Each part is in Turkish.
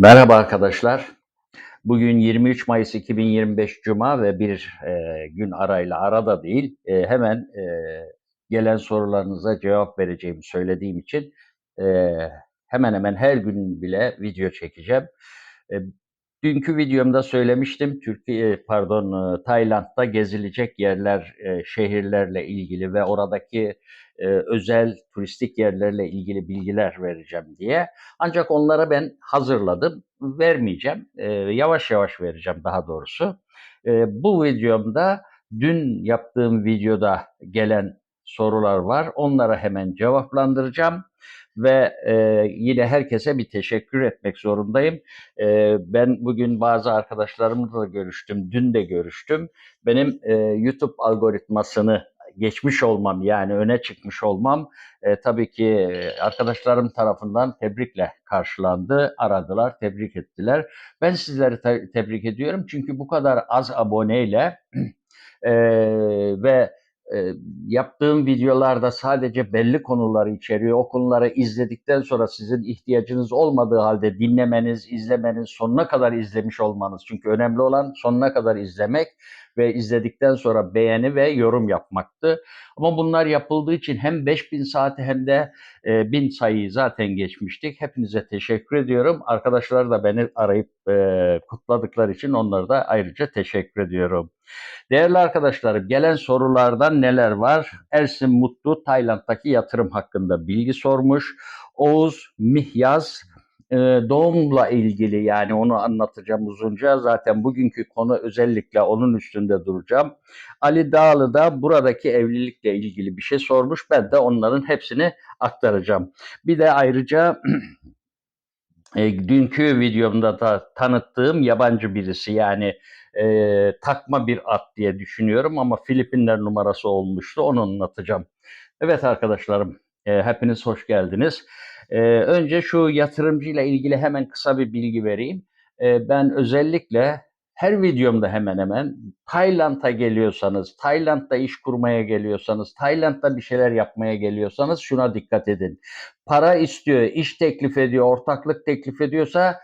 Merhaba arkadaşlar. Bugün 23 Mayıs 2025 Cuma ve bir e, gün arayla arada değil e, hemen e, gelen sorularınıza cevap vereceğimi söylediğim için e, hemen hemen her gün bile video çekeceğim. E, dünkü videomda söylemiştim Türkiye pardon e, Tayland'da gezilecek yerler, e, şehirlerle ilgili ve oradaki e, özel turistik yerlerle ilgili bilgiler vereceğim diye. Ancak onlara ben hazırladım, vermeyeceğim. E, yavaş yavaş vereceğim daha doğrusu. E, bu videomda dün yaptığım videoda gelen sorular var. Onlara hemen cevaplandıracağım ve e, yine herkese bir teşekkür etmek zorundayım. E, ben bugün bazı arkadaşlarımla da görüştüm, dün de görüştüm. Benim e, YouTube algoritmasını geçmiş olmam yani öne çıkmış olmam e, tabii ki e, arkadaşlarım tarafından tebrikle karşılandı. Aradılar, tebrik ettiler. Ben sizleri te- tebrik ediyorum çünkü bu kadar az aboneyle e, ve e, yaptığım videolarda sadece belli konuları içeriyor. O konuları izledikten sonra sizin ihtiyacınız olmadığı halde dinlemeniz, izlemeniz, sonuna kadar izlemiş olmanız. Çünkü önemli olan sonuna kadar izlemek ve izledikten sonra beğeni ve yorum yapmaktı. Ama bunlar yapıldığı için hem 5000 saati hem de e, 1000 sayıyı zaten geçmiştik. Hepinize teşekkür ediyorum. Arkadaşlar da beni arayıp e, kutladıkları için onlara da ayrıca teşekkür ediyorum. Değerli arkadaşlarım gelen sorulardan neler var? Ersin Mutlu Tayland'daki yatırım hakkında bilgi sormuş. Oğuz Mihyaz e, doğumla ilgili yani onu anlatacağım uzunca. Zaten bugünkü konu özellikle onun üstünde duracağım. Ali Dağlı da buradaki evlilikle ilgili bir şey sormuş. Ben de onların hepsini aktaracağım. Bir de ayrıca e, dünkü videomda da tanıttığım yabancı birisi yani e, takma bir at diye düşünüyorum ama Filipinler numarası olmuştu onu anlatacağım. Evet arkadaşlarım e, hepiniz hoş geldiniz. E, önce şu yatırımcıyla ilgili hemen kısa bir bilgi vereyim. E, ben özellikle her videomda hemen hemen Tayland'a geliyorsanız, Tayland'da iş kurmaya geliyorsanız, Tayland'da bir şeyler yapmaya geliyorsanız şuna dikkat edin. Para istiyor, iş teklif ediyor, ortaklık teklif ediyorsa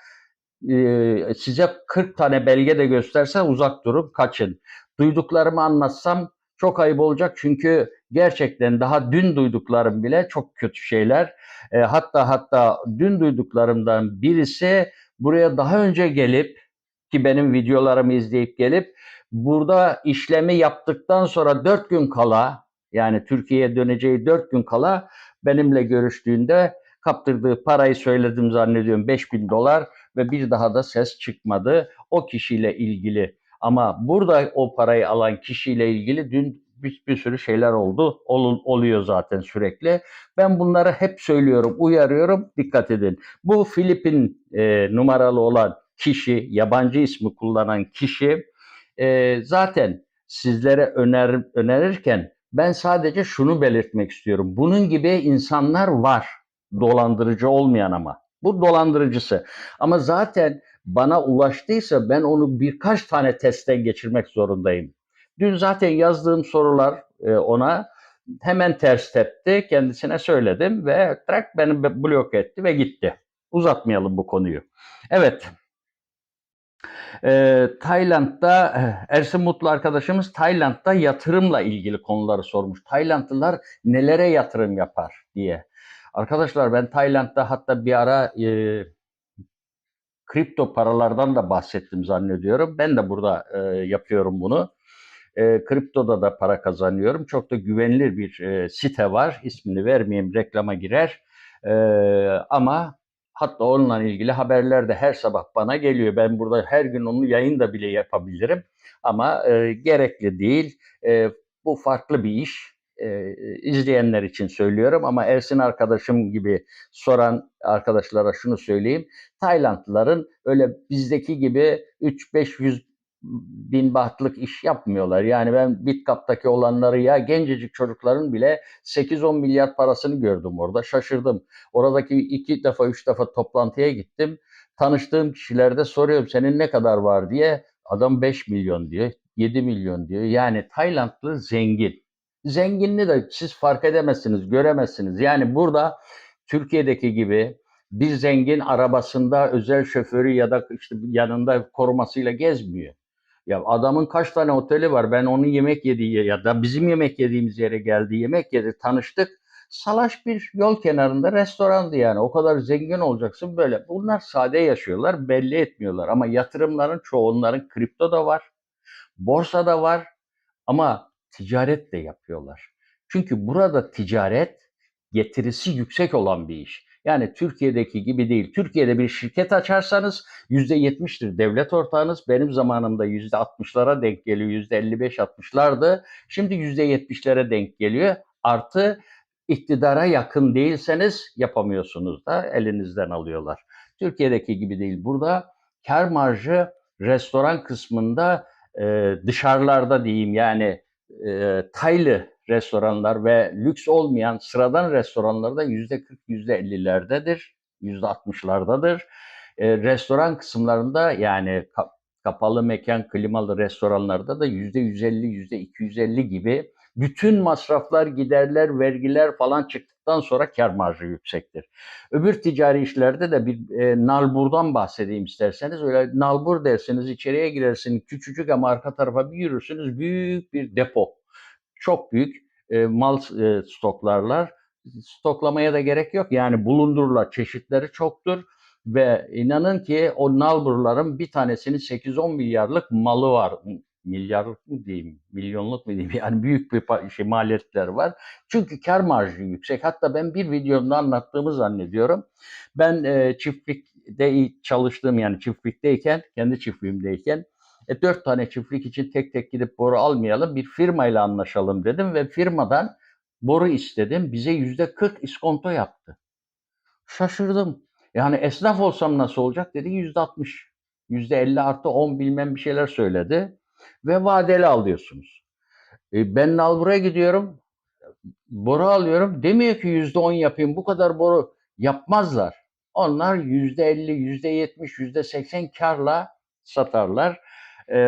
size 40 tane belge de gösterse uzak durun, kaçın. Duyduklarımı anlatsam çok ayıp olacak çünkü gerçekten daha dün duyduklarım bile çok kötü şeyler. E, hatta hatta dün duyduklarımdan birisi buraya daha önce gelip ki benim videolarımı izleyip gelip burada işlemi yaptıktan sonra 4 gün kala yani Türkiye'ye döneceği 4 gün kala benimle görüştüğünde kaptırdığı parayı söyledim zannediyorum 5000 dolar ve bir daha da ses çıkmadı o kişiyle ilgili. Ama burada o parayı alan kişiyle ilgili dün bir, bir sürü şeyler oldu. Ol, oluyor zaten sürekli. Ben bunları hep söylüyorum, uyarıyorum. Dikkat edin. Bu Filipin e, numaralı olan kişi, yabancı ismi kullanan kişi e, zaten sizlere öner, önerirken ben sadece şunu belirtmek istiyorum. Bunun gibi insanlar var. Dolandırıcı olmayan ama. Bu dolandırıcısı. Ama zaten bana ulaştıysa ben onu birkaç tane testten geçirmek zorundayım. Dün zaten yazdığım sorular e, ona hemen ters tepti. Kendisine söyledim ve track beni blok etti ve gitti. Uzatmayalım bu konuyu. Evet. Ee, Tayland'da Ersin Mutlu arkadaşımız Tayland'da yatırımla ilgili konuları sormuş. Taylandlılar nelere yatırım yapar diye. Arkadaşlar ben Tayland'da hatta bir ara e, kripto paralardan da bahsettim zannediyorum. Ben de burada e, yapıyorum bunu. E, kriptoda da para kazanıyorum. Çok da güvenilir bir e, site var. İsmini vermeyeyim reklama girer. E, ama hatta onunla ilgili haberler de her sabah bana geliyor. Ben burada her gün onu yayın da bile yapabilirim. Ama e, gerekli değil. E, bu farklı bir iş. E, izleyenler için söylüyorum ama Ersin arkadaşım gibi soran arkadaşlara şunu söyleyeyim. Taylandlıların öyle bizdeki gibi 3-500 bin bahtlık iş yapmıyorlar. Yani ben Bitcup'taki olanları ya gencecik çocukların bile 8-10 milyar parasını gördüm orada. Şaşırdım. Oradaki iki defa üç defa toplantıya gittim. Tanıştığım kişilerde soruyorum senin ne kadar var diye. Adam 5 milyon diyor, 7 milyon diyor. Yani Taylandlı zengin. Zenginliği de siz fark edemezsiniz, göremezsiniz. Yani burada Türkiye'deki gibi bir zengin arabasında özel şoförü ya da işte yanında korumasıyla gezmiyor. Ya adamın kaç tane oteli var? Ben onun yemek yediği ya da bizim yemek yediğimiz yere geldi, yemek yedi, tanıştık. Salaş bir yol kenarında restorandı yani. O kadar zengin olacaksın böyle. Bunlar sade yaşıyorlar, belli etmiyorlar. Ama yatırımların çoğu onların kripto da var, borsa da var ama ticaret de yapıyorlar. Çünkü burada ticaret getirisi yüksek olan bir iş. Yani Türkiye'deki gibi değil. Türkiye'de bir şirket açarsanız %70'tir devlet ortağınız. Benim zamanımda %60'lara denk geliyor. %55-60'lardı. Şimdi %70'lere denk geliyor. Artı iktidara yakın değilseniz yapamıyorsunuz da elinizden alıyorlar. Türkiye'deki gibi değil. Burada kar marjı restoran kısmında dışarılarda diyeyim yani e, taylı restoranlar ve lüks olmayan sıradan restoranlarda yüzde 40 yüzde 50'lerdedir, yüzde 60'lardadır. E, restoran kısımlarında yani ka- kapalı mekan klimalı restoranlarda da yüzde 150 yüzde 250 gibi bütün masraflar, giderler, vergiler falan çıktıktan sonra kar marjı yüksektir. Öbür ticari işlerde de bir e, nalburdan bahsedeyim isterseniz. Öyle nalbur dersiniz, içeriye girersiniz, küçücük ama arka tarafa bir yürürsünüz, büyük bir depo. Çok büyük e, mal e, stoklarlar. Stoklamaya da gerek yok. Yani bulundururlar. Çeşitleri çoktur. Ve inanın ki o nalburların bir tanesinin 8-10 milyarlık malı var milyarlık mı diyeyim, milyonluk mu diyeyim yani büyük bir şey maliyetler var. Çünkü kar marjı yüksek. Hatta ben bir videomda anlattığımı zannediyorum. Ben e, çiftlikte çalıştığım yani çiftlikteyken, kendi çiftliğimdeyken e, dört tane çiftlik için tek tek gidip boru almayalım, bir firmayla anlaşalım dedim ve firmadan boru istedim. Bize yüzde 40 iskonto yaptı. Şaşırdım. Yani esnaf olsam nasıl olacak dedi yüzde 60. Yüzde 50 artı 10 bilmem bir şeyler söyledi ve vadeli alıyorsunuz. E, ben nalbura gidiyorum, boru alıyorum. Demiyor ki yüzde on yapayım, bu kadar boru yapmazlar. Onlar yüzde elli, yüzde yetmiş, yüzde seksen karla satarlar. E,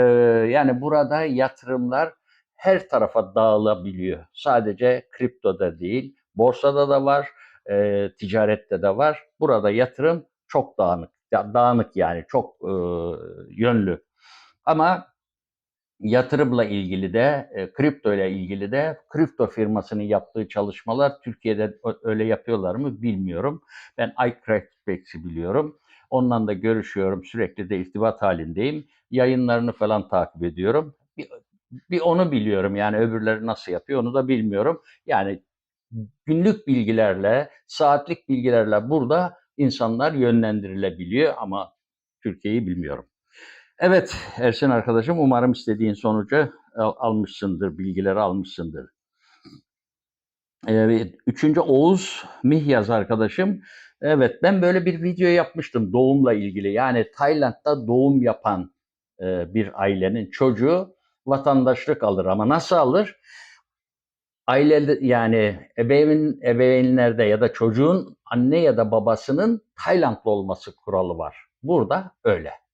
yani burada yatırımlar her tarafa dağılabiliyor. Sadece kriptoda değil, borsada da var, e, ticarette de var. Burada yatırım çok dağınık, dağınık yani çok e, yönlü. Ama yatırımla ilgili de, e, kripto ile ilgili de kripto firmasının yaptığı çalışmalar Türkiye'de öyle yapıyorlar mı bilmiyorum. Ben iCrackBacks'i biliyorum. Ondan da görüşüyorum. Sürekli de irtibat halindeyim. Yayınlarını falan takip ediyorum. Bir, bir onu biliyorum. Yani öbürleri nasıl yapıyor onu da bilmiyorum. Yani günlük bilgilerle, saatlik bilgilerle burada insanlar yönlendirilebiliyor ama Türkiye'yi bilmiyorum. Evet Ersin arkadaşım umarım istediğin sonucu almışsındır, bilgileri almışsındır. Evet, üçüncü Oğuz Mihyaz arkadaşım. Evet ben böyle bir video yapmıştım doğumla ilgili. Yani Tayland'da doğum yapan e, bir ailenin çocuğu vatandaşlık alır ama nasıl alır? Aile yani ebeveyn ebeveynlerde ya da çocuğun anne ya da babasının Taylandlı olması kuralı var. Burada öyle.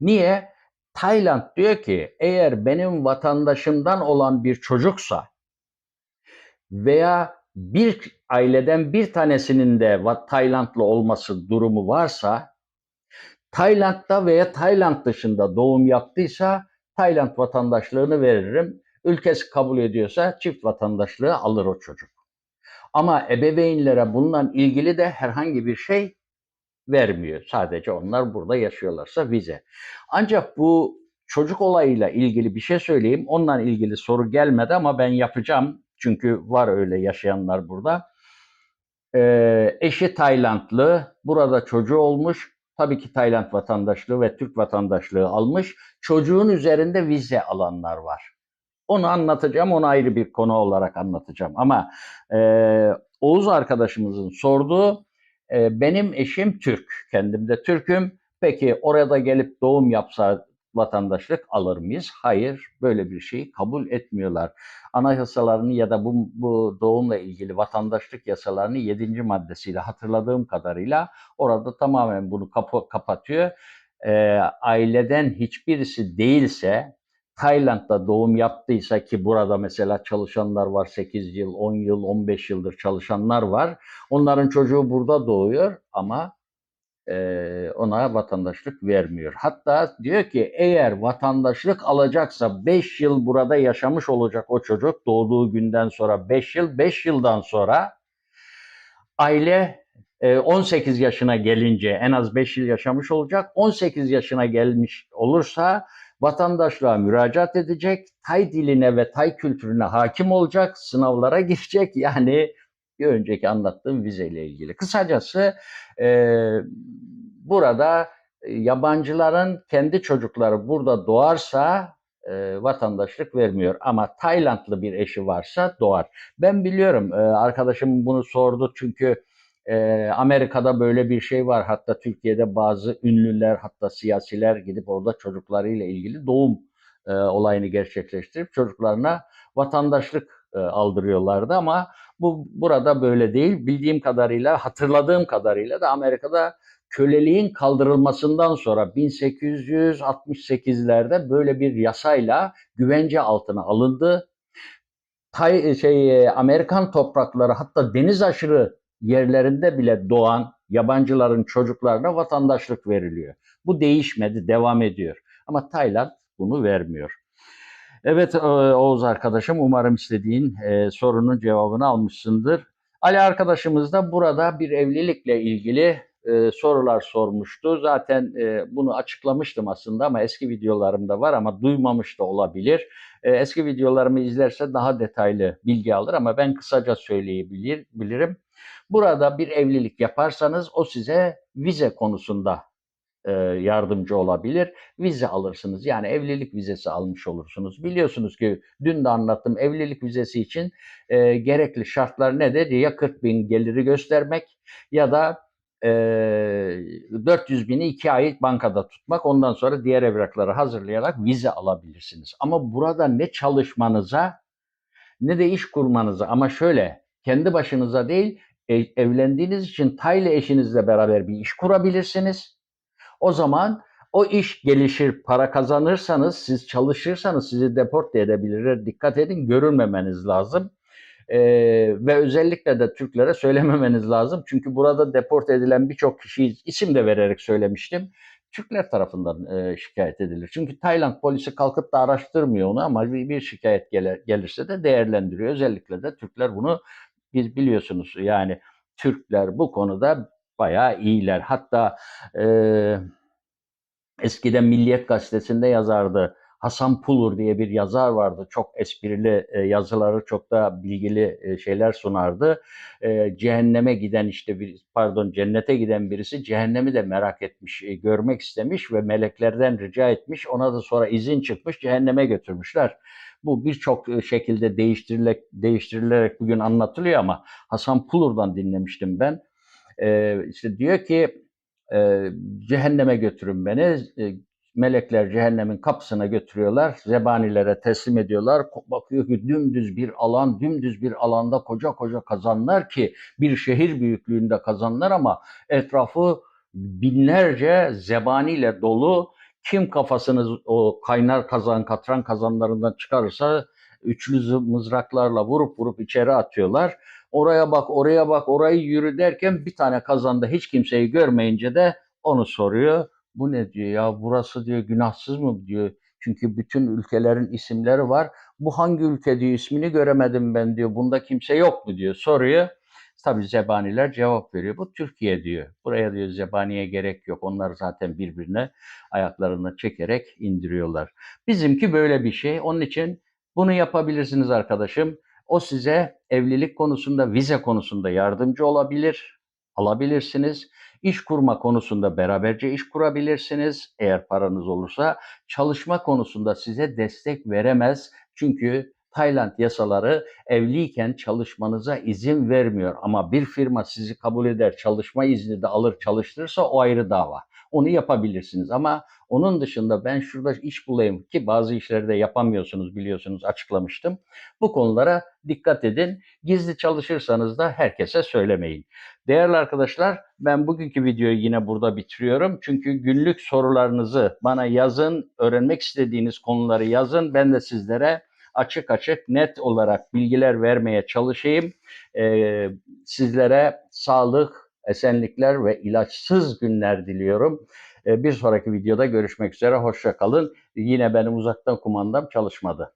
Niye? Tayland diyor ki eğer benim vatandaşımdan olan bir çocuksa veya bir aileden bir tanesinin de Taylandlı olması durumu varsa Tayland'da veya Tayland dışında doğum yaptıysa Tayland vatandaşlığını veririm. Ülkesi kabul ediyorsa çift vatandaşlığı alır o çocuk. Ama ebeveynlere bununla ilgili de herhangi bir şey vermiyor. Sadece onlar burada yaşıyorlarsa vize. Ancak bu çocuk olayıyla ilgili bir şey söyleyeyim. Onunla ilgili soru gelmedi ama ben yapacağım. Çünkü var öyle yaşayanlar burada. Ee, eşi Taylandlı, burada çocuğu olmuş. Tabii ki Tayland vatandaşlığı ve Türk vatandaşlığı almış. Çocuğun üzerinde vize alanlar var. Onu anlatacağım, onu ayrı bir konu olarak anlatacağım. Ama e, Oğuz arkadaşımızın sorduğu e, benim eşim Türk, kendim de Türk'üm. Peki orada gelip doğum yapsa vatandaşlık alır mıyız? Hayır, böyle bir şeyi kabul etmiyorlar. Anayasalarını ya da bu, bu doğumla ilgili vatandaşlık yasalarını 7. maddesiyle hatırladığım kadarıyla orada tamamen bunu kapı, kapatıyor. E, aileden hiçbirisi değilse Tayland'da doğum yaptıysa ki burada mesela çalışanlar var 8 yıl, 10 yıl, 15 yıldır çalışanlar var. Onların çocuğu burada doğuyor ama e, ona vatandaşlık vermiyor. Hatta diyor ki eğer vatandaşlık alacaksa 5 yıl burada yaşamış olacak o çocuk doğduğu günden sonra 5 yıl, 5 yıldan sonra aile e, 18 yaşına gelince en az 5 yıl yaşamış olacak. 18 yaşına gelmiş olursa vatandaşlığa müracaat edecek, Tay diline ve Tay kültürüne hakim olacak, sınavlara girecek. Yani bir önceki anlattığım vizeyle ilgili. Kısacası e, burada e, yabancıların kendi çocukları burada doğarsa e, vatandaşlık vermiyor. Ama Taylandlı bir eşi varsa doğar. Ben biliyorum e, arkadaşım bunu sordu çünkü e, Amerika'da böyle bir şey var. Hatta Türkiye'de bazı ünlüler hatta siyasiler gidip orada çocuklarıyla ilgili doğum e, olayını gerçekleştirip çocuklarına vatandaşlık e, aldırıyorlardı ama bu burada böyle değil. Bildiğim kadarıyla, hatırladığım kadarıyla da Amerika'da köleliğin kaldırılmasından sonra 1868'lerde böyle bir yasayla güvence altına alındı. Tay, şey Amerikan toprakları hatta deniz aşırı yerlerinde bile doğan yabancıların çocuklarına vatandaşlık veriliyor. Bu değişmedi, devam ediyor. Ama Tayland bunu vermiyor. Evet e, Oğuz arkadaşım umarım istediğin e, sorunun cevabını almışsındır. Ali arkadaşımız da burada bir evlilikle ilgili e, sorular sormuştu. Zaten e, bunu açıklamıştım aslında ama eski videolarımda var ama duymamış da olabilir. E, eski videolarımı izlerse daha detaylı bilgi alır ama ben kısaca söyleyebilirim. Burada bir evlilik yaparsanız o size vize konusunda e, yardımcı olabilir. Vize alırsınız. Yani evlilik vizesi almış olursunuz. Biliyorsunuz ki dün de anlattım evlilik vizesi için e, gerekli şartlar nedir? Ya 40 bin geliri göstermek ya da e, 400 bini iki ay bankada tutmak. Ondan sonra diğer evrakları hazırlayarak vize alabilirsiniz. Ama burada ne çalışmanıza ne de iş kurmanıza ama şöyle kendi başınıza değil evlendiğiniz için Taylı eşinizle beraber bir iş kurabilirsiniz. O zaman o iş gelişir, para kazanırsanız, siz çalışırsanız sizi deport edebilirler. Dikkat edin, görülmemeniz lazım. Ee, ve özellikle de Türklere söylememeniz lazım. Çünkü burada deport edilen birçok kişiyi isim de vererek söylemiştim. Türkler tarafından e, şikayet edilir. Çünkü Tayland polisi kalkıp da araştırmıyor onu ama bir, bir şikayet gelir, gelirse de değerlendiriyor. Özellikle de Türkler bunu biz biliyorsunuz yani Türkler bu konuda bayağı iyiler. Hatta e, eskiden Milliyet Gazetesi'nde yazardı. Hasan Pulur diye bir yazar vardı. Çok esprili e, yazıları, çok da bilgili e, şeyler sunardı. E, cehenneme giden işte bir pardon cennete giden birisi cehennemi de merak etmiş, e, görmek istemiş ve meleklerden rica etmiş. Ona da sonra izin çıkmış, cehenneme götürmüşler. Bu birçok e, şekilde değiştirilerek, değiştirilerek bugün anlatılıyor ama Hasan Pulur'dan dinlemiştim ben. Ee, işte diyor ki e, cehenneme götürün beni. E, melekler cehennemin kapısına götürüyorlar. Zebanilere teslim ediyorlar. Bakıyor ki dümdüz bir alan, dümdüz bir alanda koca koca kazanlar ki bir şehir büyüklüğünde kazanlar ama etrafı binlerce zebaniyle dolu kim kafasını o kaynar kazan, katran kazanlarından çıkarırsa üçlü mızraklarla vurup vurup içeri atıyorlar. Oraya bak, oraya bak, orayı yürü derken bir tane kazanda hiç kimseyi görmeyince de onu soruyor. Bu ne diyor ya burası diyor günahsız mı diyor. Çünkü bütün ülkelerin isimleri var. Bu hangi ülke diyor ismini göremedim ben diyor. Bunda kimse yok mu diyor soruyor. Tabi zebaniler cevap veriyor. Bu Türkiye diyor. Buraya diyor zebaniye gerek yok. Onlar zaten birbirine ayaklarını çekerek indiriyorlar. Bizimki böyle bir şey. Onun için bunu yapabilirsiniz arkadaşım. O size evlilik konusunda, vize konusunda yardımcı olabilir, alabilirsiniz. İş kurma konusunda beraberce iş kurabilirsiniz eğer paranız olursa. Çalışma konusunda size destek veremez. Çünkü Tayland yasaları evliyken çalışmanıza izin vermiyor. Ama bir firma sizi kabul eder, çalışma izni de alır çalıştırırsa o ayrı dava. onu yapabilirsiniz. Ama onun dışında ben şurada iş bulayım ki bazı işleri de yapamıyorsunuz biliyorsunuz açıklamıştım. Bu konulara dikkat edin. Gizli çalışırsanız da herkese söylemeyin. Değerli arkadaşlar ben bugünkü videoyu yine burada bitiriyorum. Çünkü günlük sorularınızı bana yazın, öğrenmek istediğiniz konuları yazın. Ben de sizlere açık açık net olarak bilgiler vermeye çalışayım. Ee, sizlere sağlık, esenlikler ve ilaçsız günler diliyorum. Ee, bir sonraki videoda görüşmek üzere. Hoşça kalın. Yine benim uzaktan kumandam çalışmadı.